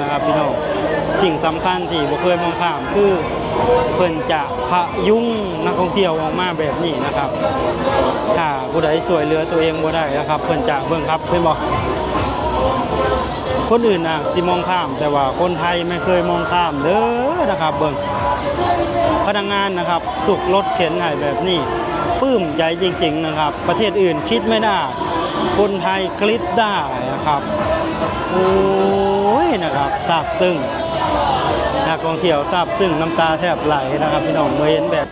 นะครับพี่น้องสิ่งสำคัญที่บ่เคยมองข้ามคือเพิ่นจะพะยุงนักท่องเที่ยวออกมาแบบนี้นะครับ ถ้าผู้ใดช่วยเหลือตัวเองบ่ได้นะครับ เพิ่นจะเบิ่งครับเพิ่นบอกคนอื่นน่ะสิมองข้าม แต่ว่าคนไทยไม่เคยมองข้ามเด้อนะครับ เบิ่งพนักงานนะครับ สุกรถเข็นให้แบบนี้ปลื้มใจจริง ๆ นะครับ ประเทศอื่นคิดไม่ได้ คนไทยคลิดได้นะครับ โอ้ยนะครับซาบซึ้งนักท่องเที่ยวซาบซึ้งน้ำตาแทบไหลนะครับพี่น้องเมื่อเห็นแบบ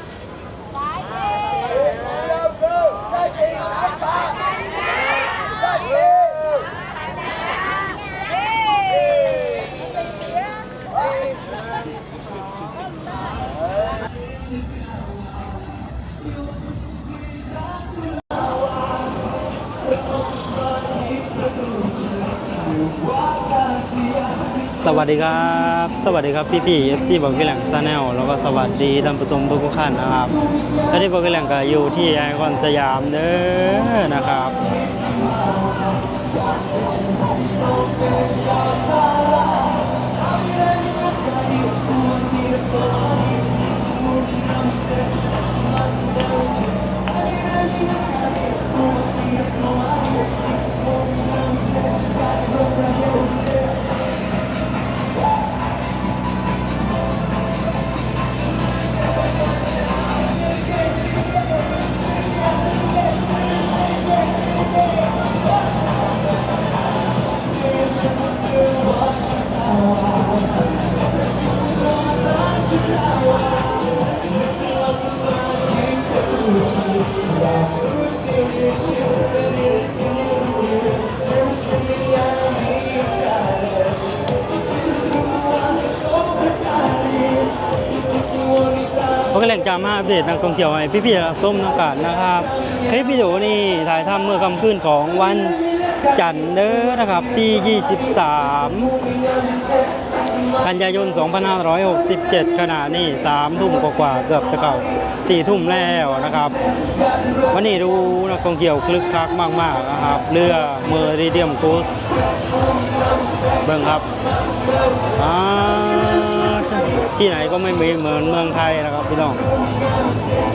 วัสดีครับ สวัสดีครับพี่พี่เอฟซีบอกพี่แหลงซาแนลแล้วก็สวัสดีท่านผู้ชมทุกท่านนะครับท่านที่บอกพี่แหลงก็อยู่ที่ไอคอนสยามเด้อนะครับ มามาอัปเดตนักท่องเที่ยวให้พี่ๆรับชมนักการนะครับคลิปวิดีโอนี้ถ่ายทำเมื่อค่ำคืนของวันจันทร์เด้อนะครับที่ 23 กันยายน 2567 ขณะนี้3ทุ่มกว่าๆเกือบจะเก่า4ทุ่มแล้วนะครับ วันนี้ดูนักท่องเที่ยวคลึกคลักมากๆนะครับ เรือเมอริเดียมคูสเบิ่งครับอ่า ที่ไหนก็ไม่มีเหมือนเมืองไทยนะครับพี่น้อง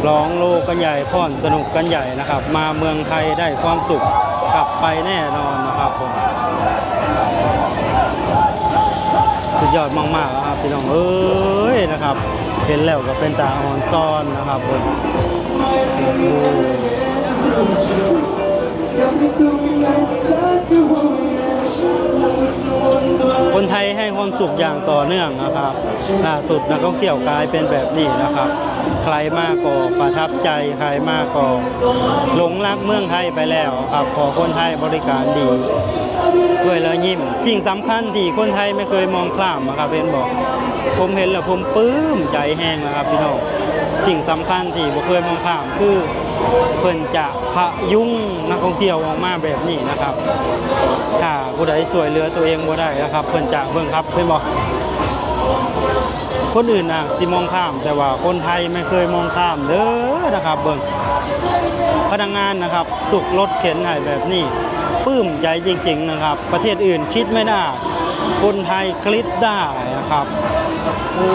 ร้องโลกกันใหญ่พ่อนสนุกกันใหญ่นะครับ มาเมืองไทยได้ความสุขกลับไปแน่นอนนะครับผมสุดยอดมากๆนะครับพี่น้องเอ้ยนะครับเห็นแล้วก็เป็นตาอ่อนซ่อนนะครับผมโอ้ คนไทยให้ความสุขอย่างต่อเนื่องนะครับล่าสุดนักท่องเที่ยวกลายเป็นแบบนี้นะครับ ใครมากก็ประทับใจใครมากก็หลงรักเมืองไทยไปแล้วครับขอคนไทยบริการดีด้วยแล้วยิ้มสิ่งสำคัญที่คนไทยไม่เคยมองข้ามนะครับเป็นบอก ผมเห็นแล้วผมปลื้มใจแห้งนะครับพี่น้องสิ่งสำคัญที่ผมเคยมองข้ามคือเพิ่นจะ พะยุงนักท่องเที่ยวออกมาแบบนี้นะครับถ้าผู้ใดช่วยเหลือตัวเองบ่ได้นะครับเพิ่นจะเบิ่งครับเพิ่นบอกคนอื่นน่ะสิมองข้าม แต่ว่าคนไทยไม่เคยมองข้ามเด้อนะครับ เบิ่งพนักงานนะครับ สุกรถเข็นให้แบบนี้ปลื้มใจจริง ๆนะครับ ประเทศอื่นคิดไม่ได้ คนไทยคลิดได้นะครับโอ้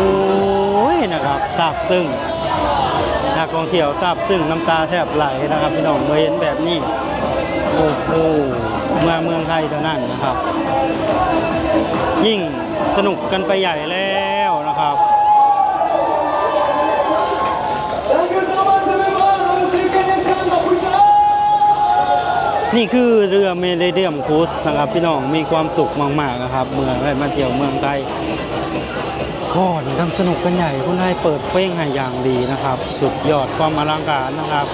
ยนะครับซาบซึ้ง นักท่องเที่ยวซาบซึ้งน้ำตาแทบไหลนะครับพี่น้องเมื่อเห็นแบบนี้โอ้โหเมืองเมืองไทยเท่านั้นนะครับ ยิ่งสนุกกันไปใหญ่แล้วนะครับนี่คือเรือเมเดียมครูซนะครับพี่น้องมีความสุขมากๆนะครับ เมื่อได้มาเที่ยวเมืองไทย ก่อนทั้งสนุกกันใหญ่คุณนไทยเปิดเพลงให้อย่างดีนะครับ สุดยอดความอลังการนะครับ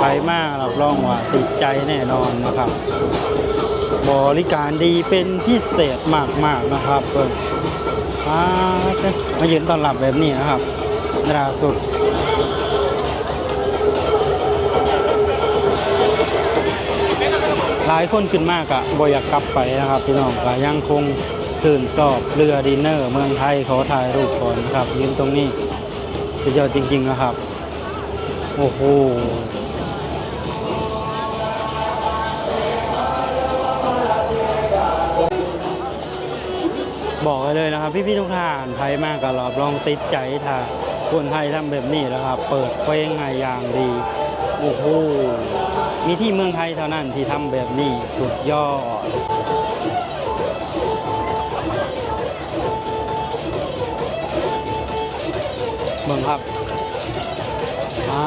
ไปมากรับรองว่าติดใจแน่นอนนะครับ บริการดีเป็นพิเศษมากๆนะครับเพิ่อ่ามายืนต้อนรับแบบนี้นะครับล่าสุดหลายคนขึ้นมากอะบอยากกลับไปนะครับพี่น้องก็ยังคง ตื่นสอบเรือดินเนอร์ เมืองไทยขอถ่ายรูปก่อนนะครับ ยืนตรงนี้สุดยอดจริง ๆ นะครับ โอ้โหบอกเลยนะครับ พี่ๆทุกท่านไทยมากกับรอบลองติดใจถ้าคนไทยทำแบบนี้แล้วครับ เปิดเพลงให้อย่างดี โอ้โหมีที่เมืองไทยเท่านั้นที่ทำแบบนี้สุดยอด เมืองครับอ่า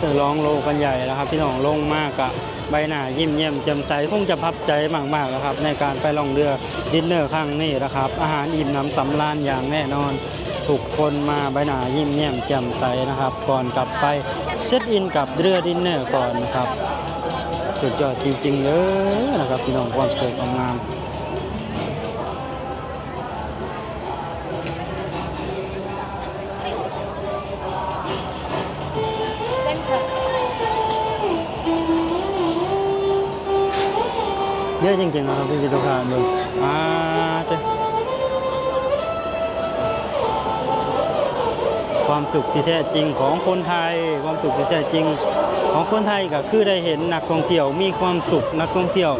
จะร้องโลกันใหญ่แล้วครับพี่น้องลงมากอะใบหน้ายิ้มเยี่ยมแจ่มใสคงจะพับใจมากๆแล้วครับ ในการไปล่องเรือดินเนอร์ครั้งนี้นะครับ อาหารอิ่มน้ำสำราญอย่างแน่นอนทุกคนมาใบหน้ายิ้มเยี่ยมแจ่มใสนะครับ ก่อนกลับไปเช็คอินกับเรือดินเนอร์ก่อนนะครับสุดยอดจริงๆเลยนะครับพี่น้องความสวยความงาม ยอะจริงๆนะครับพี่พิทุกท่านดูอ่าเจ้ความสุขที่แท้จริงของคนไทย ความสุขที่แท้จริงของคนไทยก็คือได้เห็นนักท่องเที่ยวมีความสุขนักท่องเที่ยว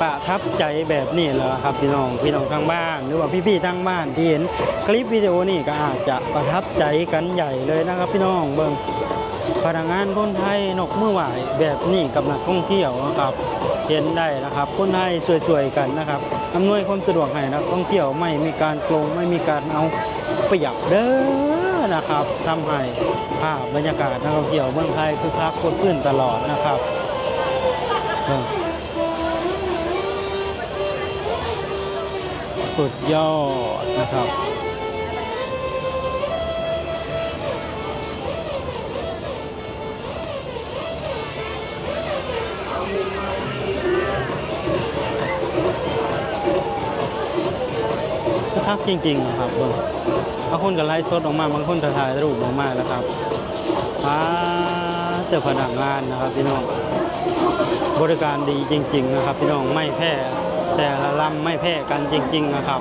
ประทับใจแบบนี้แหละครับพี่น้องพี่น้องทางบ้าน หรือว่าพี่ๆทางบ้านที่เห็นคลิปวิดีโอนี่ก็อาจจะประทับใจกันใหญ่เลยนะครับ พี่น้องเบิ่งพนักงานคนไทยนกมือไหวแบบนี้กับนักท่องเที่ยวนะครับ เห็นได้นะครับคนไทยสวยๆกันนะครับอำนวยความสะดวกให้นักท่องเที่ยวไม่มีการโกงไม่มีการเอาปรียบเด้อนะครับทำให้ภาพบรรยากาศนักท่องเที่ยวเมืองไทยคือคักคนพื้นตลอดนะครับสุดยอดนะครับ คักจริงๆนะครับเบิ่งบางคนก็ไลฟ์สดออกมาบางคนก็ถ่ายรูปออกมาแล้วครับป้าเจอพนักงานนะครับพี่น้องบริการดีจริง ๆ นะครับ พี่น้องไม่แพ้แต่ละลำไม่แพ้กันจริง ๆ นะครับ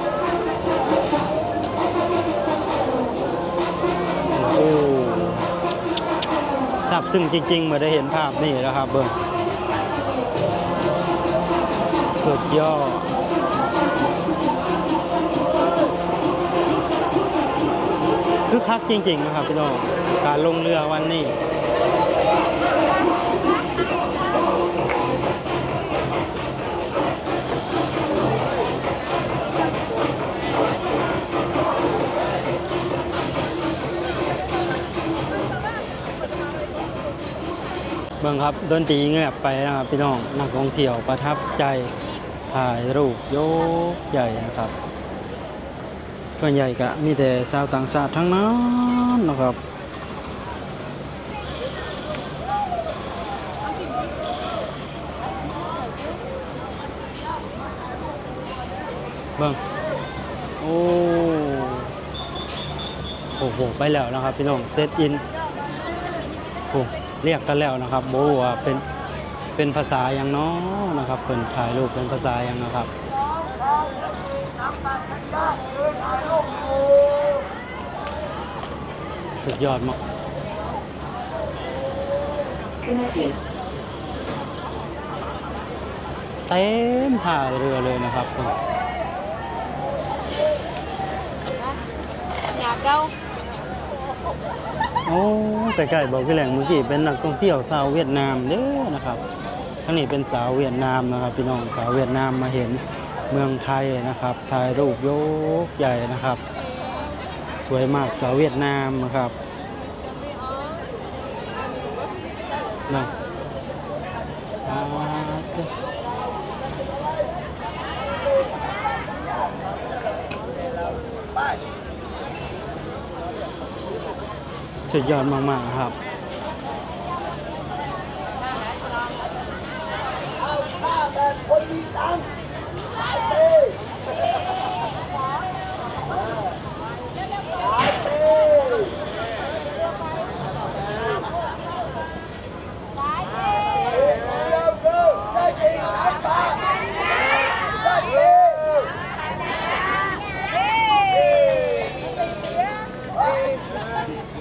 โอ้ทราบซึ่งจริงๆเมื่อได้เห็นภาพนี่นะครับเบิ่งสุดยอด คึกคักจริงๆนะครับพี่น้องการลงเรือวันนี้เบิ่งครับดนตรีเงียบไปนะครับพี่น้องนักท่องเที่ยวประทับใจถ่ายรูปโยกใหญ่นะครับ ส่วนใหญ่ก็มีแต่ชาวต่างชาติทั้งนั้นนะครับเบิ่งโอ้โอ้โหไปแล้วนะครับพี่น้องเซตอินโอ้เรียกกันแล้วนะครับโบว่าเป็นเป็นภาษาอย่างน้อนะครับเป็นถ่ายรูปเป็นภาษาอย่างนะครับ สุดยอดมากเต็มท่าเรือเลยนะครับอยากเก้าโอ้ใกล้ๆบอกพี่แหล่งเมื่อกี้เป็นนักท่องเที่ยวชาวเวียดนามเด้อนะครับทั้งนี้เป็นสาวเวียดนามนะครับ พี่น้องสาวเวียดนามมาเห็น เมืองไทยนะครับถ่ายรูปยกใหญ่นะครับ สวยมากสาวเวียดนามนะครับนะอ่าเด้อ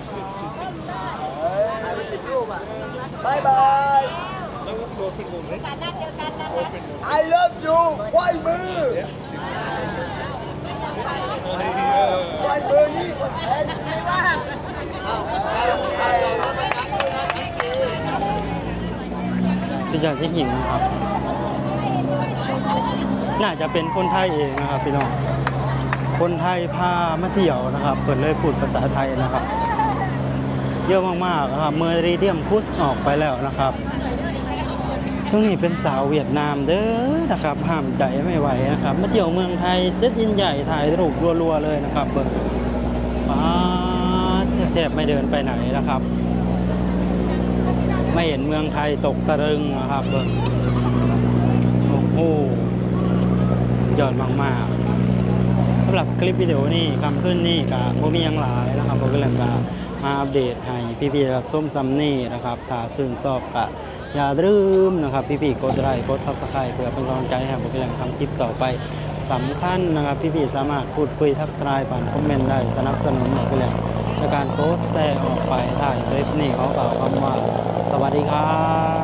สิบกี่สิบถ่ายไปสิบรูปอะบายบายแล้วก็โดนเป็นวงเลยการนั่งเดียวกันนะ I love you ไหวมือไหวมือนี่คนแทนไม่ว่าเป็นอย่างที่หญิงนะครับ น่าจะเป็นคนไทยเองนะครับพี่น้อง คนไทยพามาเที่ยวนะครับเปิดเลยพูดภาษาไทยนะครับ เยอะมากๆนะครับเมอริเดียมคุสออกไปแล้วนะครับ ตรงนี้เป็นสาวเวียดนามเด้อนะครับห้ามใจไม่ไหวนะครับมาเที่ยวเมืองไทยเซตยินใหญ่ถ่ายรูปรัวๆเลยนะครับเบิร์ป้าแทบไม่เดินไปไหนนะครับ ไม่เห็นเมืองไทยตกตะลึงนะครับเบิร์โอ้โหยอดมากๆำหรับคลิปวิดีโอนี้คำขึ้นนี่กับพวกมีหยังหลายนะครับผมก็เลยมามาอัปเดตให้พี่ๆรับส้มซัมนี่นะครับถ้าซึ่งชอบกะอย่าลืมนะครับพี่ๆกดไลค์กดซับสไครต์เพื่อเป็นกำลังใจให้ผมก็เป็นทำคลิปต่อไปสำคัญนะครับพี่ๆสามารถพูดคุยทักทายผ่านคอมเมนต์ได้สนับสนุนหน่อยก็เลยในการโพสต์แชร์ออกไปถ่ายคลิปนี้เขากล่าวคำว่า สวัสดีครับ